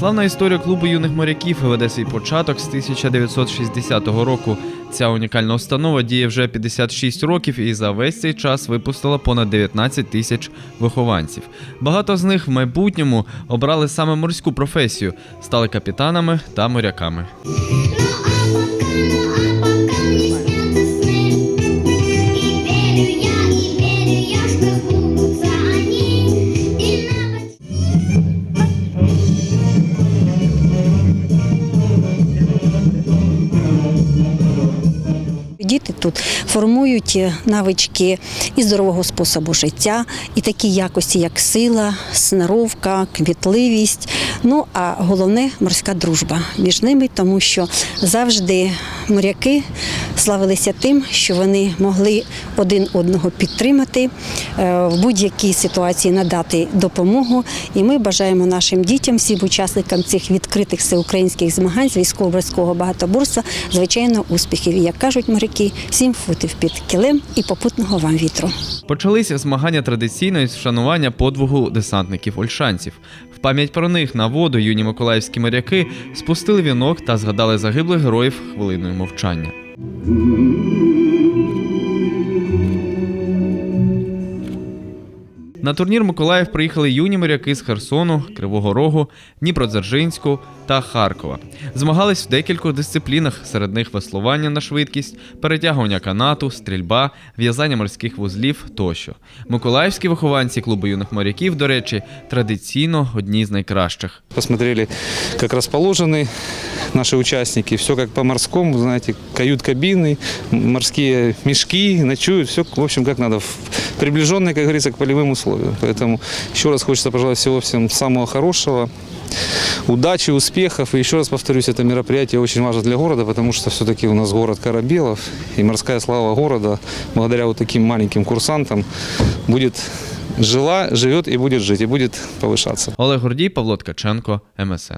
Славна історія клубу юних моряків веде свій початок з 1960 року. Ця унікальна установа діє вже 56 років і за весь цей час випустила понад 19 тисяч вихованців. Багато з них в майбутньому обрали саме морську професію, стали капітанами та моряками. Діти тут формують е, навички і здорового способу життя, і такі якості, як сила, сноровка, кмітливість. Ну а головне морська дружба між ними, тому що завжди моряки славилися тим, що вони могли один одного підтримати е, в будь-якій ситуації надати допомогу. І ми бажаємо нашим дітям, всім учасникам цих відкритих всеукраїнських змагань з військово-морського багатоборства, звичайно, успіхів. Як кажуть моряки, сім футів під килем і попутного вам вітру. Почалися змагання традиційно із вшанування подвигу десантників ольшанців. В пам'ять про них на воду юні миколаївські моряки спустили вінок та згадали загиблих героїв хвилиною мовчання. На турнір Миколаїв приїхали юні моряки з Херсону, Кривого Рогу, Дніпродзержинську та Харкова. Змагались в декількох дисциплінах, серед них веслування на швидкість, перетягування канату, стрільба, в'язання морських вузлів тощо. Миколаївські вихованці клубу юних моряків, до речі, традиційно одні з найкращих. Посмотрели, как расположены наши участники. Все как по-морскому, знаете, кают-кабины, м- морские мешки, ночуют. Все, в общем, как надо в- Приближенные, как говорится, к полевым условиям. Поэтому еще раз хочется пожелать всего всем самого хорошего, удачи, успехов. И еще раз повторюсь, это мероприятие очень важно для города, потому что все-таки у нас город Корабелов. И морская слава города, благодаря вот таким маленьким курсантам, будет жила, живет и будет жить, и будет повышаться. Олег Гордій, Павло Ткаченко, МСН.